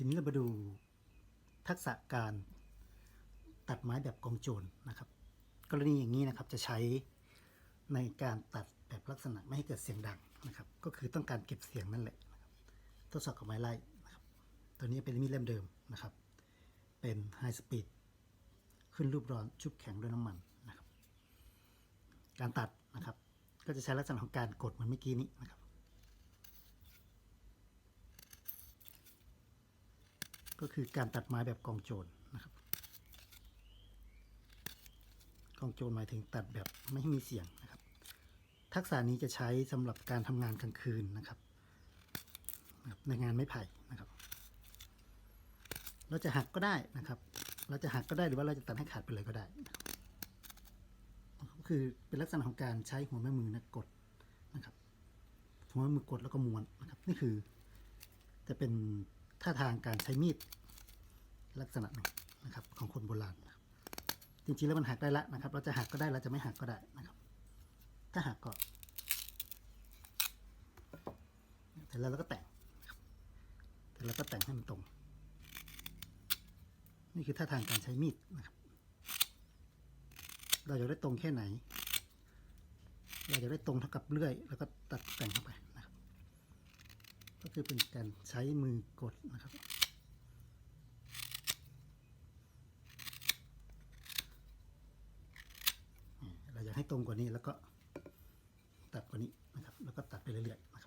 ทีนี้เรามาดูทักษะการตัดไม้แบบกองโจรนะครับ กรณีอย่างนี้นะครับจะใช้ในการตัดแบบลักษณะไม่ให้เกิดเสียงดังนะครับ ก็คือต้องการเก็บเสียงนั่นแหละนะครับทดสอบกับไม้ไล่นะครับ ตัวนี้เป็นมีดเล่มเดิมนะครับ เป็นไฮสปีดขึ้นรูปร้อนชุบแข็งด้วยน้ำมันนะครับ การตัดนะครับ ก็จะใช้ลักษณะของการกดเหมือนเมื่อกี้นี้นะครับ ก็คือการตัดไม้แบบกองโจรนะครับ กองโจรหมายถึงตัดแบบไม่ให้มีเสียงนะครับ ทักษะนี้จะใช้สำหรับการทำงานกลางคืนนะครับในงานไม้ไผ่นะครับ เราจะหักก็ได้นะครับ เราจะหักก็ได้หรือว่าเราจะตัดให้ขาดไปเลยก็ได้ก็คือเป็นลักษณะของการใช้หัวแม่มือนะกดนะครับหัวแม่มือกดแล้วก็ม้วนนะครับ นี่คือจะเป็น ท่าทางการใช้มีดลักษณะหนึ่งนะครับของคนโบราณนะครับจริงๆแล้วมันหักได้ละนะครับ เราจะหักก็ได้เราจะไม่หักก็ได้นะครับ ถ้าหักก็เสร็จแล้วเราก็แต่งเสร็จแล้วก็แต่งให้มันตรง นี่คือท่าทางการใช้มีดนะครับ เราจะได้ตรงแค่ไหน เราจะได้ตรงเท่ากับเลื่อย แล้วก็ตัดแต่งเข้าไป คือเป็นการใช้มือกดนะครับ เราอยากให้ตรงกว่านี้แล้วก็ตัดกว่านี้นะครับ แล้วก็ตัดไปเรื่อยๆ